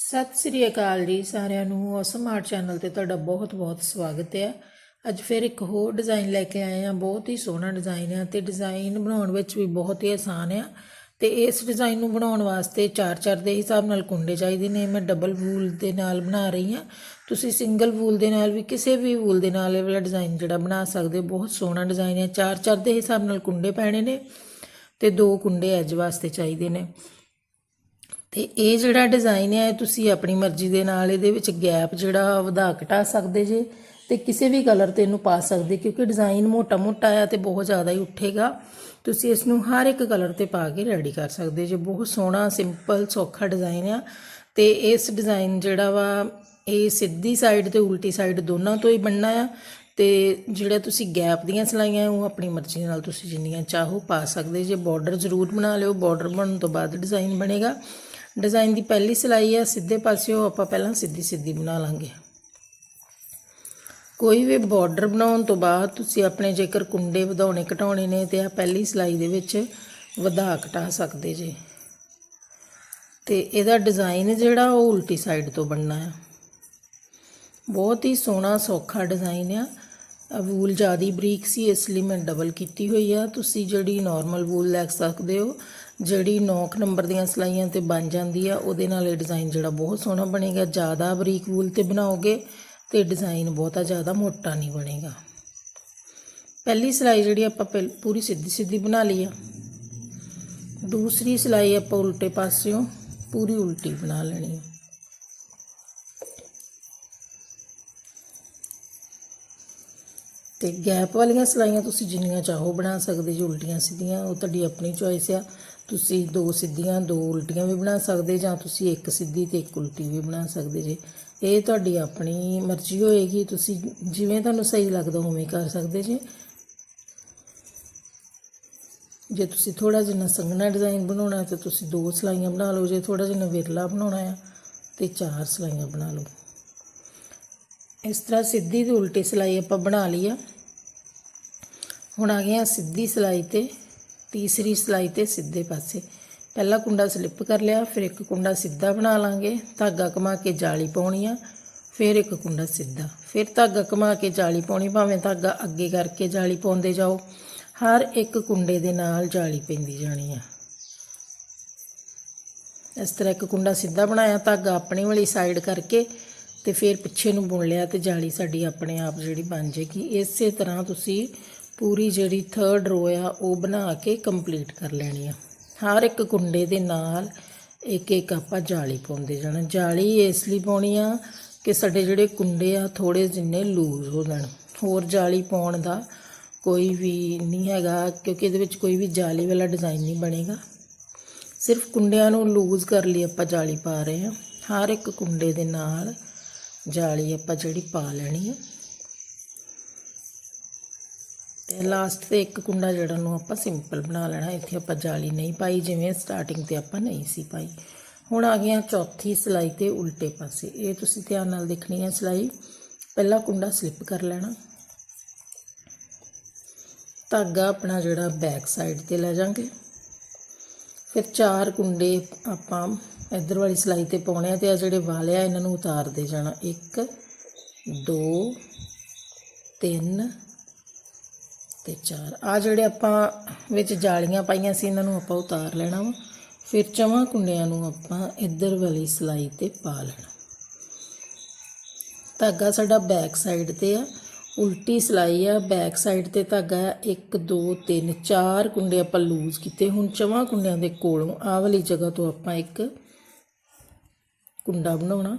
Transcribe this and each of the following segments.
ਸਤਿ ਸ੍ਰੀ ਅਕਾਲ ਜੀ ਸਾਰਿਆਂ ਨੂੰ। ਸਮਾਰਟ ਚੈਨਲ ਤੇ ਤੁਹਾਡਾ ਬਹੁਤ-ਬਹੁਤ ਸਵਾਗਤ ਹੈ। ਅੱਜ ਫਿਰ ਇੱਕ ਹੋਰ ਡਿਜ਼ਾਈਨ ਲੈ ਕੇ ਆਏ ਹਾਂ। ਬਹੁਤ ਹੀ ਸੋਹਣਾ ਡਿਜ਼ਾਈਨ ਹੈ ਤੇ ਡਿਜ਼ਾਈਨ ਬਣਾਉਣ ਵਿੱਚ ਵੀ ਬਹੁਤ ਹੀ ਆਸਾਨ ਹੈ ਤੇ ਇਸ ਡਿਜ਼ਾਈਨ ਨੂੰ ਬਣਾਉਣ ਵਾਸਤੇ 4-4 ਦੇ ਹਿਸਾਬ ਨਾਲ ਕੁੰਡੇ ਚਾਹੀਦੇ ਨੇ। ਮੈਂ ਡਬਲ ਵੂਲ ਦੇ ਨਾਲ ਬਣਾ ਰਹੀ ਹਾਂ। ਤੁਸੀਂ ਸਿੰਗਲ ਵੂਲ ਦੇ ਨਾਲ ਵੀ ਕਿਸੇ ਵੀ ਵੂਲ ਦੇ ਨਾਲ ਇਹ ਵਾਲਾ ਡਿਜ਼ਾਈਨ ਜਿਹੜਾ ਬਣਾ ਸਕਦੇ ਹੋ। ਬਹੁਤ ਸੋਹਣਾ ਡਿਜ਼ਾਈਨ ਹੈ। 4-4 ਦੇ ਹਿਸਾਬ ਨਾਲ ਕੁੰਡੇ ਪੈਣੇ ਨੇ ਤੇ ਦੋ ਕੁੰਡੇ ਐਜ ਵਾਸਤੇ ਚਾਹੀਦੇ ਨੇ। ਤੇ ਇਹ ਜਿਹੜਾ ਡਿਜ਼ਾਈਨ ਹੈ ਇਹ ਤੁਸੀਂ ਆਪਣੀ ਮਰਜ਼ੀ ਦੇ ਨਾਲ ਇਹਦੇ ਵਿੱਚ ਗੈਪ ਜਿਹੜਾ ਵਧਾ ਘਟਾ ਸਕਦੇ ਜੇ ਤੇ ਕਿਸੇ ਵੀ ਕਲਰ ਤੇ ਇਹਨੂੰ ਪਾ ਸਕਦੇ, ਕਿਉਂਕਿ ਡਿਜ਼ਾਈਨ ਮੋਟਾ ਮੋਟਾ ਆ ਤੇ ਬਹੁਤ ਜ਼ਿਆਦਾ ਹੀ ਉੱਠੇਗਾ। ਤੁਸੀਂ ਇਸ ਨੂੰ ਹਰ ਇੱਕ ਕਲਰ ਤੇ ਪਾ ਕੇ ਰੈਡੀ ਕਰ ਸਕਦੇ ਜੇ। ਬਹੁਤ ਸੋਹਣਾ ਸਿੰਪਲ ਸੌਖਾ ਡਿਜ਼ਾਈਨ ਆ ਤੇ ਇਸ ਡਿਜ਼ਾਈਨ ਜਿਹੜਾ ਵਾ, ਇਹ ਸਿੱਧੀ ਸਾਈਡ ਤੇ ਉਲਟੀ ਸਾਈਡ ਦੋਨਾਂ ਤੋਂ ਹੀ ਬਣਨਾ ਆ ਤੇ ਜਿਹੜਾ ਤੁਸੀਂ ਗੈਪ ਦੀਆਂ ਸਲਾਈਆਂ, ਉਹ ਆਪਣੀ ਮਰਜ਼ੀ ਨਾਲ ਤੁਸੀਂ ਜਿੰਨੀਆਂ ਚਾਹੋ ਪਾ ਸਕਦੇ ਜੇ। ਬਾਰਡਰ ਜ਼ਰੂਰ ਬਣਾ ਲਿਓ। ਬਾਰਡਰ ਬਣਨ ਤੋਂ ਬਾਅਦ ਡਿਜ਼ਾਈਨ ਬਣੇਗਾ। ਡਿਜ਼ਾਈਨ ਦੀ ਪਹਿਲੀ ਸਿਲਾਈ ਆ ਸਿੱਧੇ ਪਾਸਿਓਂ ਆਪਾਂ ਪਹਿਲਾਂ ਸਿੱਧੀ ਸਿੱਧੀ ਬਣਾ ਲਾਂਗੇ। ਕੋਈ ਵੀ ਬਾਰਡਰ ਬਣਾਉਣ ਤੋਂ ਬਾਅਦ ਤੁਸੀਂ ਆਪਣੇ ਜੇਕਰ ਕੁੰਡੇ ਵਧਾਉਣੇ, ਘਟਾਉਣੇ ਨੇ ਤੇ ਆ ਪਹਿਲੀ ਸਿਲਾਈ ਦੇ ਵਿੱਚ ਵਧਾ ਘਟਾ ਸਕਦੇ ਜੇ। ਤੇ ਇਹਦਾ ਡਿਜ਼ਾਈਨ ਜਿਹੜਾ ਉਹ ਉਲਟੀ ਸਾਈਡ ਤੋਂ ਬਣਨਾ ਹੈ ਬਹੁਤ ਹੀ ਸੋਹਣਾ, ਸੌਖਾ ਡਿਜ਼ਾਈਨ ਆ। ਵੂਲ ਜਿਆਦੀ ਬਰੀਕ ਸੀ, ਇਸ ਲਈ ਮੈਂ ਡਬਲ ਕੀਤੀ ਹੋਈ ਆ। ਤੁਸੀਂ ਜਿਹੜੀ ਨਾਰਮਲ ਵੂਲ ਲੈ ਸਕਦੇ ਹੋ, ਜਿਹੜੀ 9 ਨੰਬਰ ਦੀਆਂ ਸਲਾਈਆਂ ਤੇ ਬਣ ਜਾਂਦੀ ਆ, ਉਹਦੇ ਨਾਲ ਇਹ ਡਿਜ਼ਾਈਨ ਜਿਹੜਾ ਬਹੁਤ ਸੋਹਣਾ ਬਣੇਗਾ। ਜ਼ਿਆਦਾ ਬਰੀਕ ਵੂਲ ਤੇ ਬਣਾਓਗੇ ਤੇ ਡਿਜ਼ਾਈਨ ਬਹੁਤਾ ਜ਼ਿਆਦਾ ਮੋਟਾ ਨਹੀਂ ਬਣੇਗਾ। ਪਹਿਲੀ ਸਿਲਾਈ ਜਿਹੜੀ ਆਪਾਂ ਪਹਿ- ਪੂਰੀ ਸਿੱਧੀ ਸਿੱਧੀ ਬਣਾ ਲਈ ਆ। ਦੂਸਰੀ ਸਿਲਾਈ ਆਪਾਂ ਉਲਟੇ ਪਾਸਿਓਂ ਪੂਰੀ ਉਲਟੀ ਬਣਾ ਲੈਣੀ ਆ। ਤੇ ਗੈਪ ਵਾਲੀਆਂ ਸਲਾਈਆਂ ਤੁਸੀਂ ਜਿੰਨੀਆਂ ਚਾਹੋ ਬਣਾ ਸਕਦੇ ਜੀ ਉਲਟੀਆਂ ਸਿੱਧੀਆਂ, ਉਹ ਤੁਹਾਡੀ ਆਪਣੀ ਚੋਇਸ ਆ। ਤੁਸੀਂ ਦੋ ਸਿੱਧੀਆਂ, ਦੋ ਉਲਟੀਆਂ ਵੀ ਬਣਾ ਸਕਦੇ ਜਾਂ ਤੁਸੀਂ ਇੱਕ ਸਿੱਧੀ ਤੇ ਇੱਕ ਉਲਟੀ ਵੀ ਬਣਾ ਸਕਦੇ ਜੀ। ਇਹ ਤੁਹਾਡੀ ਆਪਣੀ ਮਰਜ਼ੀ ਹੋਏਗੀ, ਤੁਸੀਂ ਜਿਵੇਂ ਤੁਹਾਨੂੰ ਸਹੀ ਲੱਗਦਾ ਉਵੇਂ ਕਰ ਸਕਦੇ ਜੀ। ਜੇ ਤੁਸੀਂ ਥੋੜਾ ਜਿਹਾ ਸੰਘਣਾ ਡਿਜ਼ਾਈਨ ਬਣਾਉਣਾ, ਤੇ ਤੁਸੀਂ ਦੋ ਸਲਾਈਆਂ ਬਣਾ ਲਓ, ਜੇ ਥੋੜਾ ਜਿਹਾ ਵਿਰਲਾ ਬਣਾਉਣਾ ਆ, ਤੇ ਚਾਰ ਸਲਾਈਆਂ ਬਣਾ ਲਓ। ਇਸ ਤਰ੍ਹਾਂ ਸਿੱਧੀ ਤੇ ਉਲਟੀ ਸਿਲਾਈ ਆਪਾਂ ਬਣਾ ਲਈ ਆ। ਹੁਣ ਆ ਗਏ ਗਿਆ ਸਿੱਧੀ ਸਿਲਾਈ ਤੇ, ਤੀਸਰੀ ਸਿਲਾਈ ਤੇ ਸਿੱਧੇ ਪਾਸੇ। ਪਹਿਲਾ ਕੁੰਡਾ ਸਲਿੱਪ ਕਰ ਲਿਆ, ਫਿਰ ਇੱਕ ਕੁੰਡਾ ਸਿੱਧਾ ਬਣਾ ਲਾਂਗੇ। ਧਾਗਾ ਕਮਾ ਕੇ ਜਾਲੀ ਪਾਉਣੀ ਆ, ਫਿਰ ਇੱਕ ਕੁੰਡਾ ਸਿੱਧਾ। ਫਿਰ ਧਾਗਾ ਕਮਾ ਕੇ ਜਾਲੀ ਪਾਉਣੀ, ਭਾਵੇਂ ਧਾਗਾ ਅੱਗੇ ਕਰਕੇ ਜਾਲੀ ਪਾਉਂਦੇ ਜਾਓ। ਹਰ ਇੱਕ ਕੁੰਡੇ ਦੇ ਨਾਲ ਜਾਲੀ ਪੈਂਦੀ ਜਾਣੀ ਆ। ਇਸ ਤਰ੍ਹਾਂ ਇੱਕ ਕੁੰਡਾ ਸਿੱਧਾ ਬਣਾਇਆ, ਧਾਗਾ ਆਪਣੀ ਵਾਲੀ ਸਾਈਡ ਕਰਕੇ ਤੇ ਫਿਰ ਪਿੱਛੇ ਨੂੰ ਬੁਣ ਲਿਆ ਤੇ ਜਾਲੀ ਸਾਡੀ ਆਪਣੇ ਆਪ ਜਿਹੜੀ ਬਣ ਜੇਗੀ ਇਸੇ ਤਰ੍ਹਾਂ ਤੁਸੀਂ ਪੂਰੀ ਜਿਹੜੀ ਥਰਡ ਰੋ ਆ, ਉਹ ਬਣਾ ਕੇ ਕੰਪਲੀਟ ਕਰ ਲੈਣੀ ਆ। ਹਰ ਇੱਕ ਕੁੰਡੇ ਦੇ ਨਾਲ ਇੱਕ ਇੱਕ ਆਪਾਂ ਜਾਲੀ ਪਾਉਂਦੇ ਜਾਣਾ। ਜਾਲੀ ਇਸ ਲਈ ਪਾਉਣੀ ਆ ਕਿ ਸਾਡੇ ਜਿਹੜੇ ਕੁੰਡੇ ਆ ਥੋੜੇ ਜਿੰਨੇ ਲੂਜ਼ ਹੋ ਜਾਣ। ਹੋਰ ਜਾਲੀ ਪਾਉਣ ਦਾ ਕੋਈ ਵੀ ਨਹੀਂ ਹੈਗਾ, ਕਿਉਂਕਿ ਇਹਦੇ ਵਿੱਚ ਕੋਈ ਵੀ ਜਾਲੀ ਵਾਲਾ ਡਿਜ਼ਾਈਨ ਨਹੀਂ ਬਣੇਗਾ। ਸਿਰਫ ਕੁੰਡਿਆਂ ਨੂੰ ਲੂਜ਼ ਕਰ ਲਈ ਆਪਾਂ ਜਾਲੀ ਪਾ ਰਹੇ ਹਾਂ ਹਰ ਇੱਕ ਕੁੰਡੇ ਦੇ ਨਾਲ ਜਾਲੀ ਆਪਾਂ ਜਿਹੜੀ ਪਾ ਲੈਣੀ ਹੈ ਤੇ ਲਾਸਟ ਤੇ ਇੱਕ ਕੁੰਡਾ ਜਿਹੜਾ ਨੂੰ ਆਪਾਂ ਸਿੰਪਲ ਬਣਾ ਲੈਣਾ, ਇੱਥੇ ਆਪਾਂ ਜਾਲੀ ਨਹੀਂ ਪਾਈ, ਜਿਵੇਂ ਸਟਾਰਟਿੰਗ ਤੇ ਆਪਾਂ ਨਹੀਂ ਸੀ ਪਾਈ। ਹੁਣ ਆ ਗਈਆਂ ਚੌਥੀ ਸਿਲਾਈ ਤੇ ਉਲਟੇ ਪਾਸੇ। ਇਹ ਤੁਸੀਂ ਧਿਆਨ ਨਾਲ ਦੇਖਣੀ ਹੈ ਸਿਲਾਈ। ਪਹਿਲਾ ਕੁੰਡਾ ਸਲਿੱਪ ਕਰ ਲੈਣਾ। ਧਾਗਾ ਆਪਣਾ ਜਿਹੜਾ ਬੈਕ ਸਾਈਡ ਤੇ ਲੈ ਜਾਾਂਗੇ। ਫਿਰ ਚਾਰ ਕੁੰਡੇ ਆਪਾਂ ਇੱਧਰ ਵਾਲੀ ਸਲਾਈ ਤੇ ਪਾਉਣੇ ਆ ਤੇ ਆ ਜਿਹੜੇ ਵਾਲੇ ਆ, ਇਹਨਾਂ ਨੂੰ ਉਤਾਰਦੇ ਜਾਣਾ। 1 2 3 ਤੇ 4 ਆ ਜਿਹੜੇ ਆਪਾਂ ਵਿੱਚ ਜਾਲੀਆਂ ਪਾਈਆਂ ਸੀ, ਇਹਨਾਂ ਨੂੰ ਆਪਾਂ ਉਤਾਰ ਲੈਣਾ ਵਾ। ਫਿਰ ਚਵਾਂ ਕੁੰਡਿਆਂ ਨੂੰ ਆਪਾਂ ਇੱਧਰ ਵਾਲੀ ਸਲਾਈ ਤੇ ਪਾ ਲੈਣਾ। ਧਾਗਾ ਸਾਡਾ ਬੈਕ ਸਾਈਡ ਤੇ ਆ। ਉਲਟੀ ਸਲਾਈ ਆ, ਬੈਕ ਸਾਈਡ ਤੇ ਧਾਗਾ 1 2 3 4 ਕੁੰਡੇ ਆਪਾਂ ਲੂਜ਼ ਕੀਤੇ। ਹੁਣ ਚਵਾਂ ਕੁੰਡਿਆਂ ਦੇ ਕੋਲੋਂ ਆਹ ਵਾਲੀ ਜਗ੍ਹਾ ਤੋਂ ਆਪਾਂ ਇੱਕ ਕੁੰਡਾ ਬਣਾਉਣਾ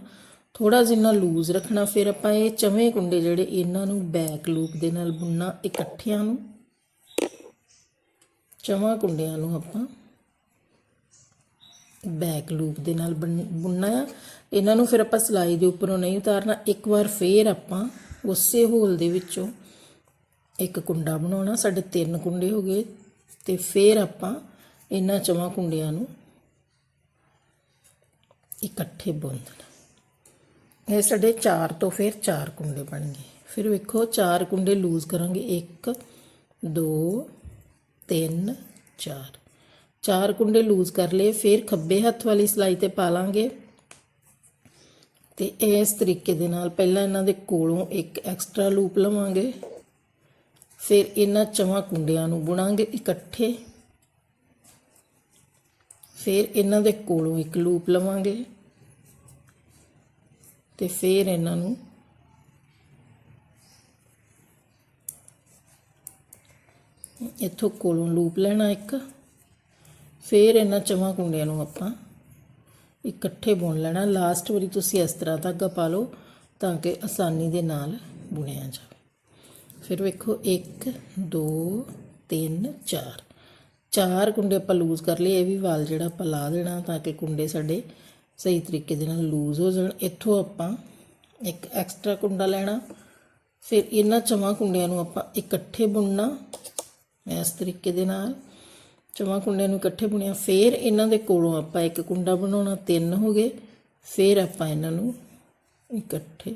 ਥੋੜਾ ਜਿਹਾ ਲੂਜ਼ ਰੱਖਣਾ, ਫਿਰ ਆਪਾਂ ਇਹ ਚਵੇਂ ਕੁੰਡੇ ਜਿਹੜੇ ਇਹਨਾਂ ਨੂੰ ਬੈਕ ਲੂਪ ਦੇ ਨਾਲ ਬੁੰਨਣਾ ਇਕੱਠਿਆਂ ਨੂੰ। ਚਵਾਂ ਕੁੰਡਿਆਂ ਨੂੰ ਆਪਾਂ ਬੈਕ ਲੂਪ ਦੇ ਨਾਲ ਬੁੰਨ- ਬੁੰਨਣਾ ਆ। ਇਹਨਾਂ ਨੂੰ ਫਿਰ ਆਪਾਂ ਸਲਾਈ ਦੇ ਉੱਪਰੋਂ ਨਹੀਂ ਉਤਾਰਨਾ, ਇੱਕ ਵਾਰ ਫੇਰ ਆਪਾਂ ਉਸੇ ਹੋਲ ਦੇ ਵਿੱਚੋਂ ਇੱਕ ਕੁੰਡਾ ਬਣਾਉਣਾ। ਸਾਡੇ ਤਿੰਨ ਕੁੰਡੇ ਹੋ ਗਏ ਤੇ ਫੇਰ ਆਪਾਂ ਇਹਨਾਂ ਚਵਾਂ ਕੁੰਡਿਆਂ ਨੂੰ ਇਕੱਠੇ ਬੁੰਨ ਦੇਣਾ ਇਹ ਸਾਡੇ 4 ਤੋਂ ਫਿਰ 4 ਕੁੰਡੇ ਬਣ ਗਏ ਫਿਰ ਵੇਖੋ 4 ਕੁੰਡੇ ਲੂਜ਼ ਕਰਾਂਗੇ। 1 2 3 4 ਚਾਰ ਕੁੰਡੇ ਲੂਜ਼ ਕਰ ਲਏ, ਫਿਰ ਖੱਬੇ ਹੱਥ ਵਾਲੀ ਸਲਾਈ ਤੇ ਪਾ ਲਾਂਗੇ। ਤੇ ਇਸ ਤਰੀਕੇ ਦੇ ਨਾਲ ਪਹਿਲਾਂ ਇਹਨਾਂ ਦੇ ਕੋਲੋਂ ਇੱਕ ਐਕਸਟਰਾ ਲੂਪ ਲਵਾਂਗੇ। ਫਿਰ ਇਹਨਾਂ ਚਵਾਂ ਕੁੰਡਿਆਂ ਨੂੰ ਬੁਣਾਂਗੇ ਇਕੱਠੇ। ਫਿਰ ਇਹਨਾਂ ਦੇ ਕੋਲੋਂ ਇੱਕ ਲੂਪ ਲਵਾਂਗੇ। ਤੇ ਫਿਰ ਇਹਨਾਂ ਨੂੰ ਇੱਥੋਂ ਕੋਲੋਂ ਲੂਪ ਲੈਣਾ ਇੱਕ। ਫਿਰ ਇਹਨਾਂ ਚਵਾਂ ਕੁੰਡਿਆਂ ਨੂੰ ਆਪਾਂ ਇਕੱਠੇ ਬੁਣ ਲੈਣਾ। ਲਾਸਟ ਵਾਰੀ ਤੁਸੀਂ ਇਸ ਤਰ੍ਹਾਂ ਧਾਗਾ ਪਾ ਲਓ ਤਾਂ ਕਿ ਆਸਾਨੀ ਦੇ ਨਾਲ ਬੁਣਿਆ ਜਾਵੇ। ਫਿਰ ਵੇਖੋ 1 2 3 4 ਚਾਰ ਕੁੰਡੇ ਆਪਾਂ ਲੂਜ਼ ਕਰ ਲਏ, ਇਹ ਵੀ ਵਾਲ ਜਿਹੜਾ ਆਪਾਂ ਲਾ ਦੇਣਾ ਤਾਂ ਕਿ ਕੁੰਡੇ ਸਾਡੇ ਸਹੀ ਤਰੀਕੇ ਦੇ ਨਾਲ ਲੂਜ਼ ਹੋ ਜਾਣ। ਇੱਥੋਂ ਆਪਾਂ ਇੱਕ ਐਕਸਟਰਾ ਕੁੰਡਾ ਲੈਣਾ, ਫਿਰ ਇਹਨਾਂ ਚਵਾਂ ਕੁੰਡਿਆਂ ਨੂੰ ਆਪਾਂ ਇਕੱਠੇ ਬੁਣਨਾ ਇਸ ਤਰੀਕੇ ਦੇ ਨਾਲ। ਚਵਾਂ ਕੁੰਡਿਆਂ ਨੂੰ ਇਕੱਠੇ ਬੁਣਿਆ, ਫਿਰ ਇਹਨਾਂ ਦੇ ਕੋਲੋਂ ਆਪਾਂ ਇੱਕ ਕੁੰਡਾ ਬਣਾਉਣਾ, ਤਿੰਨ ਹੋ ਗਏ, ਫਿਰ ਆਪਾਂ ਇਹਨਾਂ ਨੂੰ ਇਕੱਠੇ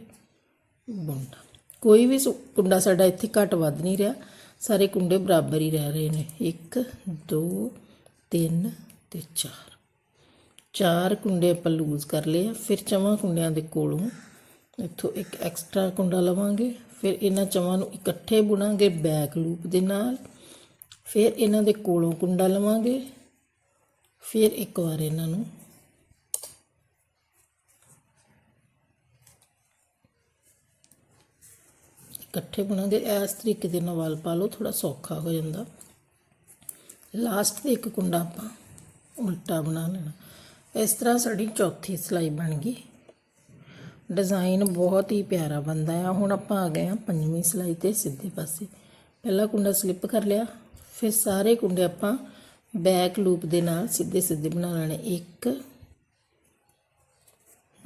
ਬੁਣਨਾ। ਕੋਈ ਵੀ ਸੁ- ਕੁੰਡਾ ਸਾਡਾ ਇੱਥੇ ਘੱਟ ਵੱਧ ਨਹੀਂ ਰਿਹਾ। ਸਾਰੇ ਕੁੰਡੇ ਬਰਾਬਰ ਹੀ ਰਹਿ ਰਹੇ ਨੇ। 1 2 3 ਤੇ 4 ਚਾਰ ਕੁੰਡੇ ਆਪਾਂ ਲੂਜ਼ ਕਰ ਲਏ ਆ। ਫਿਰ ਚਵਾਂ ਕੁੰਡਿਆਂ ਦੇ ਕੋਲੋਂ ਇੱਥੋਂ ਇੱਕ ਐਕਸਟਰਾ ਕੁੰਡਾ ਲਵਾਂਗੇ। ਫਿਰ ਇਹਨਾਂ ਚਵਾਂ ਨੂੰ ਇਕੱਠੇ ਬੁਣਾਂਗੇ ਬੈਕ ਲੂਪ ਦੇ ਨਾਲ। ਫਿਰ ਇਹਨਾਂ ਦੇ ਕੋਲੋਂ ਕੁੰਡਾ ਲਵਾਂਗੇ। ਫਿਰ ਇੱਕ ਵਾਰ ਇਹਨਾਂ ਨੂੰ ਇਕੱਠੇ ਬਣਾਂਗੇ ਇਸ ਤਰੀਕੇ ਦੇ ਨਾਲ ਵਾਲ ਪਾ ਲਓ ਥੋੜਾ ਸੌਖਾ ਹੋ ਜਾਂਦਾ। ਲਾਸਟ ਤੇ ਇੱਕ ਕੁੰਡਾ ਆਪਾਂ ਉਲਟਾ ਬਣਾ ਲੈਣਾ। ਇਸ ਤਰ੍ਹਾਂ ਸਾਡੀ ਚੌਥੀ ਸਲਾਈ ਬਣ ਗਈ। ਡਿਜ਼ਾਈਨ ਬਹੁਤ ਹੀ ਪਿਆਰਾ ਬਣਦਾ ਆ। ਹੁਣ ਆਪਾਂ ਆ ਗਏ ਆ ਪੰਜਵੀਂ ਸਲਾਈ ਤੇ ਸਿੱਧੇ ਪਾਸੇ। ਪਹਿਲਾ ਕੁੰਡਾ ਸਲਿੱਪ ਕਰ ਲਿਆ, ਫਿਰ ਸਾਰੇ ਕੁੰਡੇ ਆਪਾਂ ਬੈਕ ਲੂਪ ਦੇ ਨਾਲ ਸਿੱਧੇ ਸਿੱਧੇ ਬਣਾ ਲੈਣੇ। 1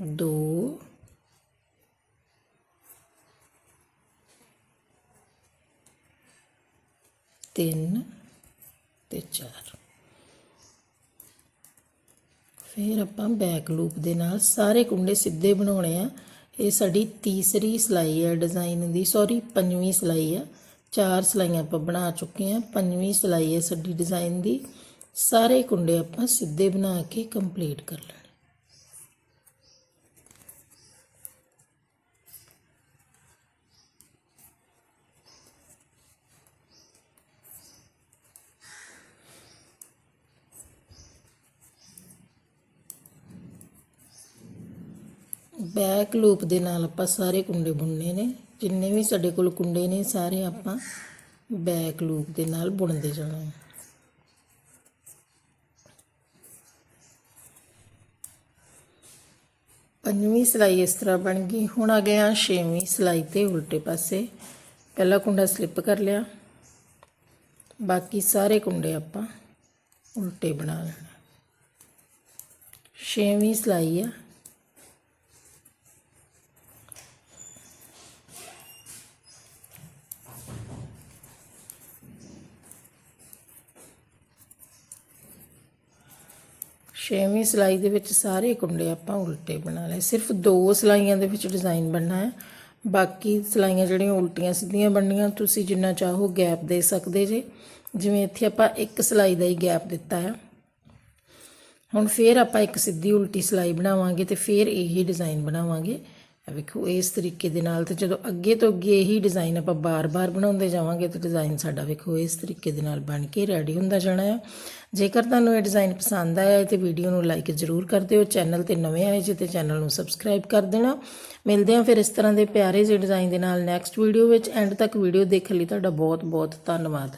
2 ਤਿੰਨ ਤੇ ਚਾਰ। ਫਿਰ ਆਪਾਂ ਬੈਕ ਲੂਪ ਦੇ ਨਾਲ ਸਾਰੇ ਕੁੰਡੇ ਸਿੱਧੇ ਬਣਾਉਣੇ ਆ। ਇਹ ਸਾਡੀ ਤੀਸਰੀ ਸਲਾਈ ਹੈ ਡਿਜ਼ਾਈਨ ਦੀ। ਸੌਰੀ ਪੰਜਵੀਂ ਸਲਾਈ ਆ। ਚਾਰ ਸਲਾਈਆਂ ਆਪਾਂ ਬਣਾ ਚੁੱਕੇ ਆ। ਪੰਜਵੀਂ ਸਲਾਈ ਹੈ ਸਾਡੀ ਡਿਜ਼ਾਈਨ ਦੀ। ਸਾਰੇ ਕੁੰਡੇ ਆਪਾਂ ਸਿੱਧੇ ਬਣਾ ਕੇ ਕੰਪਲੀਟ ਕਰ ਲੈਣੇ ਬੈਕ ਲੂਪ ਦੇ ਨਾਲ ਆਪਾਂ ਸਾਰੇ ਕੁੰਡੇ ਬੁਣਨੇ ਨੇ। ਜਿੰਨੇ ਵੀ ਸਾਡੇ ਕੋਲ ਕੁੰਡੇ ਨੇ, ਸਾਰੇ ਆਪਾਂ ਬੈਕ ਲੂਪ ਦੇ ਨਾਲ ਬੁਣਦੇ ਜਾਣਾ ਹੈ। ਪੰਜਵੀਂ ਸਿਲਾਈ ਇਸ ਤਰ੍ਹਾਂ ਬਣ ਗਈ। ਹੁਣ ਆ ਗਏ ਆ ਛੇਵੀਂ ਸਿਲਾਈ ਤੇ ਉਲਟੇ ਪਾਸੇ। ਪਹਿਲਾ ਕੁੰਡਾ ਸਲਿੱਪ ਕਰ ਲਿਆ। ਬਾਕੀ ਸਾਰੇ ਕੁੰਡੇ ਆਪਾਂ ਉਲਟੇ ਬਣਾ ਲੈਣੇ। ਛੇਵੀਂ ਸਿਲਾਈ ਆ। ਛੇਵੀਂ ਸਲਾਈ ਦੇ ਵਿੱਚ ਸਾਰੇ ਕੁੰਡੇ ਆਪਾਂ ਉਲਟੇ ਬਣਾ ਲਏ। ਸਿਰਫ ਦੋ ਸਲਾਈਆਂ ਦੇ ਵਿੱਚ ਡਿਜ਼ਾਈਨ ਬਣਨਾ ਹੈ। ਬਾਕੀ ਸਲਾਈਆਂ ਜਿਹੜੀਆਂ ਉਲਟੀਆਂ ਸਿੱਧੀਆਂ ਬਣਨੀਆਂ, ਤੁਸੀਂ ਜਿੰਨਾ ਚਾਹੋ ਗੈਪ ਦੇ ਸਕਦੇ ਜੇ। ਜਿਵੇਂ ਇੱਥੇ ਆਪਾਂ ਇੱਕ ਸਲਾਈ ਦਾ ਹੀ ਗੈਪ ਦਿੱਤਾ ਹੈ। ਹੁਣ ਫੇਰ ਆਪਾਂ ਇੱਕ ਸਿੱਧੀ ਉਲਟੀ ਸਲਾਈ ਬਣਾਵਾਂਗੇ ਤੇ ਫੇਰ ਇਹੀ ਡਿਜ਼ਾਈਨ ਬਣਾਵਾਂਗੇ। ਵੇਖੋ, ਇਸ ਤਰੀਕੇ ਦੇ ਨਾਲ ਤੇ ਜਦੋਂ ਅੱਗੇ ਤੋਂ ਅੱਗੇ ਇਹੀ ਡਿਜ਼ਾਈਨ ਆਪਾਂ ਬਾਰ-ਬਾਰ ਬਣਾਉਂਦੇ ਜਾਵਾਂਗੇ ਤੇ ਡਿਜ਼ਾਈਨ ਸਾਡਾ ਵੇਖੋ, ਇਸ ਤਰੀਕੇ ਦੇ ਨਾਲ ਬਣ ਕੇ ਰੈਡੀ ਹੁੰਦਾ ਜਾਣਾ ਹੈ ਜੇਕਰ ਤੁਹਾਨੂੰ ਇਹ ਡਿਜ਼ਾਈਨ ਪਸੰਦ ਆਇਆ ਹੈ ਤੇ ਵੀਡੀਓ ਨੂੰ ਲਾਈਕ ਜ਼ਰੂਰ ਕਰ ਦਿਓ ਚੈਨਲ ਤੇ ਨਵੇਂ ਆਏ ਜੇ ਤੇ ਚੈਨਲ ਨੂੰ ਸਬਸਕ੍ਰਾਈਬ ਕਰ ਦੇਣਾ। ਮਿਲਦੇ ਹਾਂ ਫਿਰ ਇਸ ਤਰ੍ਹਾਂ ਦੇ ਪਿਆਰੇ ਜਿਹੇ ਡਿਜ਼ਾਈਨ ਦੇ ਨਾਲ ਨੈਕਸਟ ਵੀਡੀਓ ਵਿੱਚ। ਐਂਡ ਤੱਕ ਵੀਡੀਓ ਦੇਖਣ ਲਈ ਤੁਹਾਡਾ ਬਹੁਤ ਬਹੁਤ ਧੰਨਵਾਦ।